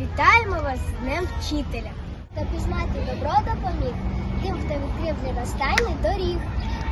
Вітаємо вас з Днем Вчителя. Та пізнати добро допоміг тим, хто відкрив для доріг,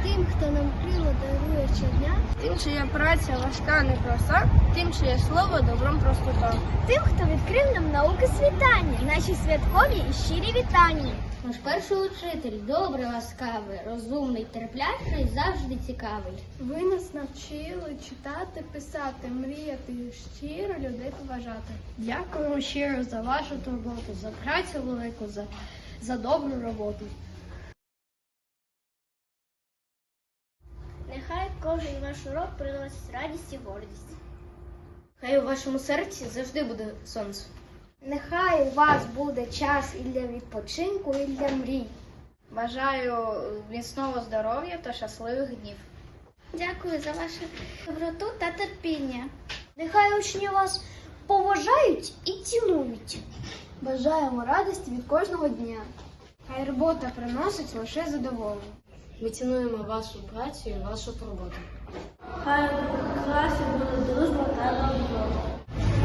тим, хто нам крило дарує щодня, Тим, чия праця важка непроста, тим, чиє слово добром простота. тим, хто відкрив нам науки світання, наші святкові і щирі вітання. Наш перший учитель добрий, ласкавий, розумний, терплячий, завжди цікавий. Ви нас навчили читати, писати, мріяти, щиро людей поважати. Дякуємо щиро за вашу турботу, за працю велику, за, за добру роботу. Кожен ваш урок приносить радість і гордість. Хай у вашому серці завжди буде сонце. Нехай у вас буде час і для відпочинку, і для мрій. Бажаю міцного здоров'я та щасливих днів. Дякую за вашу доброту та терпіння. Нехай учні вас поважають і цінують. Бажаємо радості від кожного дня. Хай робота приносить лише задоволення. Ми цінуємо вашу працю і вашу турботу. Хай в класі буде дружба та добро.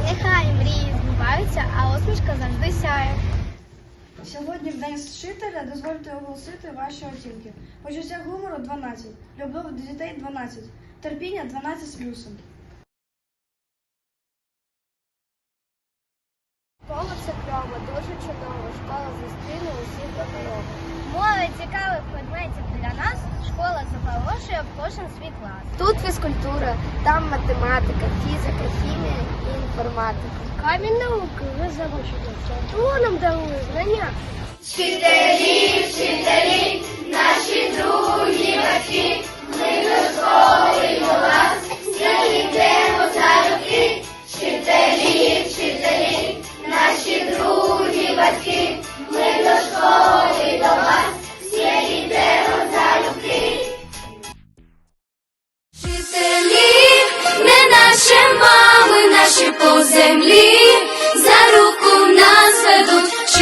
Нехай мрії збуваються, а усмішка завжди сяє. Сьогодні в день вчителя дозвольте оголосити ваші оцінки. Почуття гумору 12, любов до дітей 12, терпіння 12 з плюсом. Школа це кльово, дуже чудово. Школа зустріне усіх добро. Море цікавих. Школа заголошує кожен свій клас. Тут фізкультура, там математика, фізика, хімія і інформатика. Камінь науки ви залишитеся. Чого нам дарує знання? Вчителі,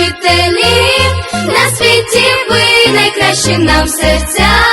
ведуть вчителі, на світі ви найкращі нам серця.